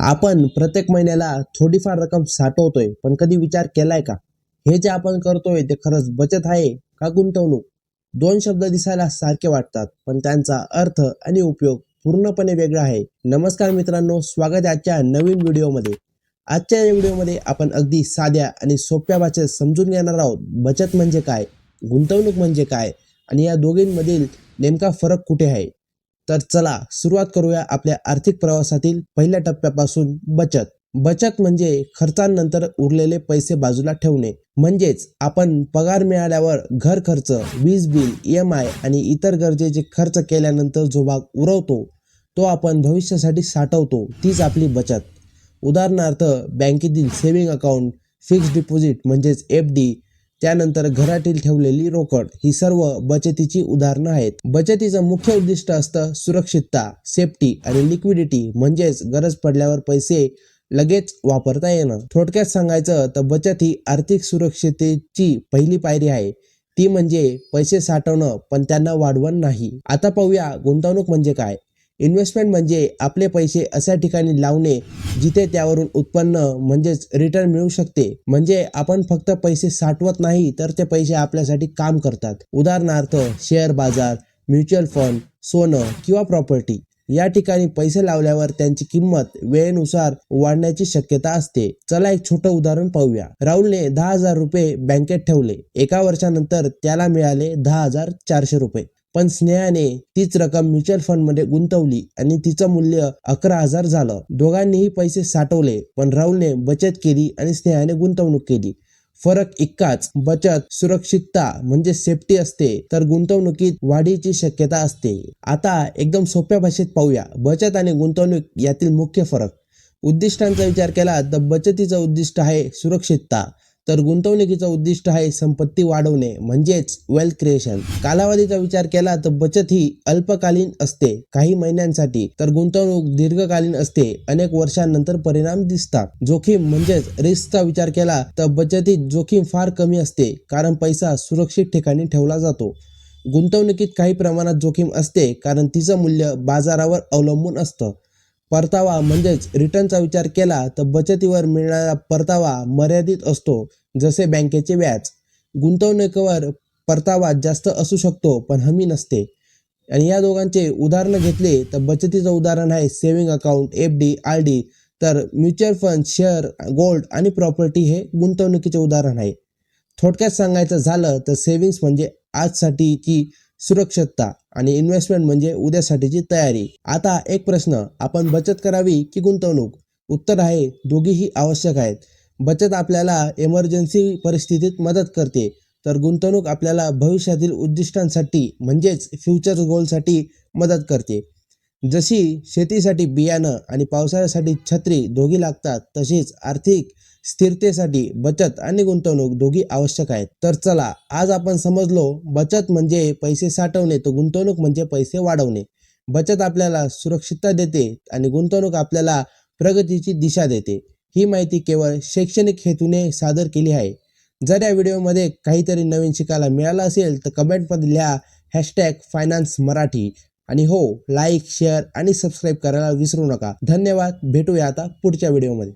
आपण प्रत्येक महिन्याला थोडीफार रक्कम साठवतोय पण कधी विचार केलाय का? हे जे आपण करतोय ते खरंच बचत आहे का गुंतवणूक? दोन शब्द दिसायला सारखे वाटतात पण त्यांचा अर्थ आणि उपयोग पूर्णपणे वेगळा आहे. नमस्कार मित्रांनो स्वागत आहे आजच्या नवीन व्हिडिओमध्ये. आजच्या या व्हिडिओमध्ये आपण अगदी साध्या आणि सोप्या भाषेत समजून घेणार आहोत बचत म्हणजे काय गुंतवणूक म्हणजे काय आणि या दोघींमधील नेमका फरक कुठे आहे? तर चला सुरुवात करूया आपल्या आर्थिक प्रवासातील पहिल्या टप्प्यापासून बचत. बचत म्हणजे खर्चांनंतर उरलेले पैसे बाजूला ठेवणे. म्हणजेच आपण पगार मिळाल्यावर घर खर्च वीज बिल ई एम आय आणि इतर गरजेचे खर्च केल्यानंतर जो भाग उरवतो तो आपण भविष्यासाठी साठवतो तीच आपली बचत. उदाहरणार्थ बँकेतील सेव्हिंग अकाउंट फिक्स्ड डिपॉझिट म्हणजेच एफ डी त्यानंतर घरातील ठेवलेली रोकड. ही सर्व बचतीची उदाहरणं आहेत. बचतीचं मुख्य उद्दिष्ट असतं सुरक्षितता सेफ्टी आणि लिक्विडिटी म्हणजेच गरज पडल्यावर पैसे लगेच वापरता येणं. थोडक्यात सांगायचं तर बचत ही आर्थिक सुरक्षिततेची पहिली पायरी आहे. ती म्हणजे पैसे साठवणं पण त्यांना वाढवण नाही. आता पाहूया गुंतवणूक म्हणजे काय? इन्व्हेस्टमेंट म्हणजे आपले पैसे अशा ठिकाणी लावणे जिथे त्यावरून उत्पन्न म्हणजेच रिटर्न मिळू शकते. म्हणजे आपण फक्त पैसे साठवत नाही तर ते पैसे आपल्यासाठी काम करतात. उदाहरणार्थ शेअर बाजार म्युच्युअल फंड सोनं किंवा प्रॉपर्टी या ठिकाणी पैसे लावल्यावर त्यांची किंमत वेळेनुसार वाढण्याची शक्यता असते. चला एक छोटं उदाहरण पाहूया. राहुलने दहा हजार रुपये बँकेत ठेवले. एका वर्षानंतर त्याला मिळाले दहा हजार चारशे रुपये. पण स्नेहाने तीच रक्कम म्युच्युअल फंडमध्ये गुंतवली आणि तिचं मूल्य अकरा हजार झालं. दोघांनीही पैसे साठवले पण राहुलने बचत केली आणि स्नेहाने गुंतवणूक केली. फरक इतकाच बचत सुरक्षितता म्हणजे सेफ्टी असते तर गुंतवणुकीत वाढीची शक्यता असते. आता एकदम सोप्या भाषेत पाहूया बचत आणि गुंतवणूक यातील मुख्य फरक. उद्दिष्टांचा विचार केला तर बचतीचं उद्दिष्ट आहे सुरक्षितता. तर गुंतवणुकीचं उद्दिष्ट आहे संपत्ती वाढवणे म्हणजेच वेल्थ क्रिएशन कालावधीचा विचार केला तर बचत ही अल्पकालीन असते काही महिन्यांसाठी. तर गुंतवणूक दीर्घकालीन असते अनेक वर्षांनंतर परिणाम दिसतात. जोखीम म्हणजेच रिस्कचा विचार केला तर बचतीत जोखीम फार कमी असते कारण पैसा सुरक्षित ठिकाणी ठेवला जातो. गुंतवणुकीत काही प्रमाणात जोखीम असते कारण तिचं मूल्य बाजारावर अवलंबून असतं. परतावा म्हणजेच रिटर्नचा विचार केला तर बचतीवर मिळणारा परतावा मर्यादित असतो जसे बँकेचे व्याज. गुंतवणुकीवर परतावा जास्त असू शकतो पण हमी नसते. आणि या दोघांचे उदाहरण घेतले तर बचतीचं उदाहरण आहे saving account F D R D. तर म्युच्युअल फंड शेअर गोल्ड आणि प्रॉपर्टी हे गुंतवणुकीचे उदाहरण आहे. थोडक्यात सांगायचं झालं तर सेव्हिंग्स म्हणजे आजसाठीची सुरक्षितता आणि इन्व्हेस्टमेंट म्हणजे उद्यासाठीची तयारी. आता एक प्रश्न आपण बचत करावी की गुंतवणूक? उत्तर आहे दोघीही आवश्यक आहेत. बचत आपल्याला एमर्जन्सी परिस्थितीत मदत करते. तर गुंतवणूक आपल्याला भविष्यातील उद्दिष्टांसाठी म्हणजेच फ्युचर गोलसाठी मदत करते. जशी शेतीसाठी बियाणं आणि पावसाळ्यासाठी छत्री दोघी लागतात तशीच आर्थिक स्थिरतेसाठी बचत आणि गुंतवणूक दोघी आवश्यक आहेत. तर चला आज आपण समजलो बचत म्हणजे पैसे साठवणे तर गुंतवणूक म्हणजे पैसे वाढवणे. बचत आपल्याला सुरक्षितता देते आणि गुंतवणूक आपल्याला प्रगतीची दिशा देते. ही माहिती केवळ शैक्षणिक हेतूने सादर केली आहे. जर या व्हिडिओमध्ये काहीतरी नवीन शिकायला मिळालं असेल तर कमेंटमध्ये लिहा हॅशटॅग फायनान्स मराठी. आणि हो लाईक शेअर आणि सबस्क्राईब करायला विसरू नका. धन्यवाद भेटूया आता पुढच्या व्हिडिओमध्ये.